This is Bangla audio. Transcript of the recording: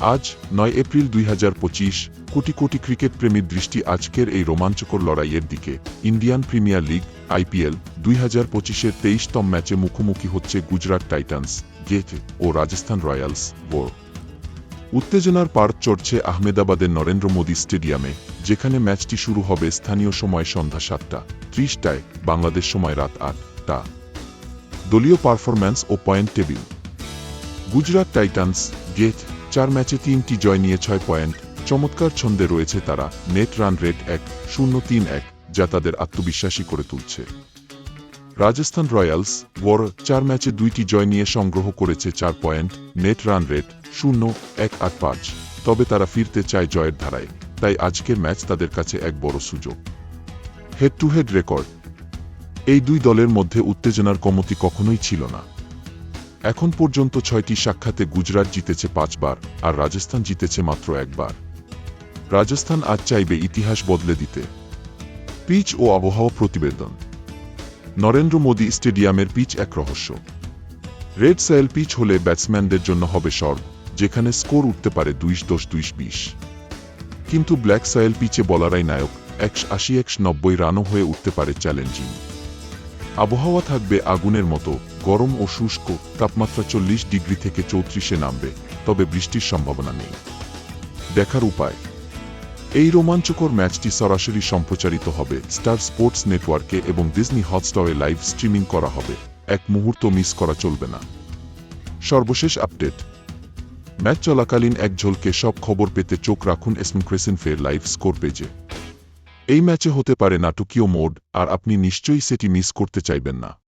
আজ, নয় এপ্রিল দুই হাজার পঁচিশ, কোটি কোটি ক্রিকেট প্রেমীর দৃষ্টি আজকের এই রোমাঞ্চকর লড়াইয়ের দিকে। ইন্ডিয়ান প্রিমিয়ার লিগ, আইপিএল, দুই হাজার পঁচিশের তেইশতম ম্যাচে মুখোমুখি হচ্ছে গুজরাট টাইটান্স গেট ও রাজস্থান রয়্যালস। বোর উত্তেজনার পার চড়ছে আহমেদাবাদের নরেন্দ্র মোদী স্টেডিয়ামে, যেখানে ম্যাচটি শুরু হবে স্থানীয় সময় সন্ধ্যা সাতটা, ত্রিশটায়, বাংলাদেশ সময় রাত আটটা। দলীয় পারফরম্যান্স ও পয়েন্ট টেবিল। গুজরাট টাইটান্স গেট চার ম্যাচে তিনটি জয় নিয়ে ছয় পয়েন্ট, চমৎকার ছন্দে রয়েছে তারা। নেট রান রেট এক, শূন্য তিন এক, যা তাদের আত্মবিশ্বাসী করে তুলছে। রাজস্থান রয়্যালস ওয়ার চার ম্যাচে দুইটি জয় নিয়ে সংগ্রহ করেছে চার পয়েন্ট, নেট রান রেট শূন্য এক আট পাঁচ। তবে তারা ফিরতে চায় জয়ের ধারায়, তাই আজকের ম্যাচ তাদের কাছে এক বড় সুযোগ। Head to head record. এই দুই দলের মধ্যে উত্তেজনার কমতি কখনোই ছিল না। এখন পর্যন্ত ছয়টি সাক্ষাতে গুজরাট জিতেছে পাঁচবার আর রাজস্থান জিতেছে মাত্র একবার। রাজস্থান আজ চাইবে ইতিহাস বদলে দিতে। পিচ ও আবহাওয়া প্রতিবেদন। নরেন্দ্র মোদী স্টেডিয়ামের পিচ এক রহস্য। রেড সয়েল পিচ হলে ব্যাটসম্যানদের জন্য হবে স্বর্গ, যেখানে স্কোর উঠতে পারে দুইশ দশ দুইশ বিশ। কিন্তু ব্ল্যাক সয়েল পিচে বলারাই নায়ক একশ আশি একশ নব্বই রানও হয়ে উঠতে পারে চ্যালেঞ্জিং। আবহাওয়া থাকবে আগুনের মতো গরম ও শুষ্ক, তাপমাত্রা চল্লিশ ডিগ্রি থেকে চৌত্রিশে নামবে, তবে বৃষ্টির সম্ভাবনা নেই। দেখার উপায়। এই রোমাঞ্চকর ম্যাচটি সরাসরি সম্প্রচারিত হবে স্টার স্পোর্টস নেটওয়ার্কে এবং ডিজনি হটস্টারে লাইভ স্ট্রিমিং করা হবে। এক মুহূর্ত মিস করা চলবে না। সর্বশেষ আপডেট। ম্যাচ চলাকালীন এক ঝলকে সব খবর পেতে চোখ রাখুন এসমন ক্রেসেন ফের লাইভ স্কোর পেজে। এই ম্যাচে হতে পারে নাটকীয় মোড, আর আপনি নিশ্চয়ই সেটি মিস করতে চাইবেন না।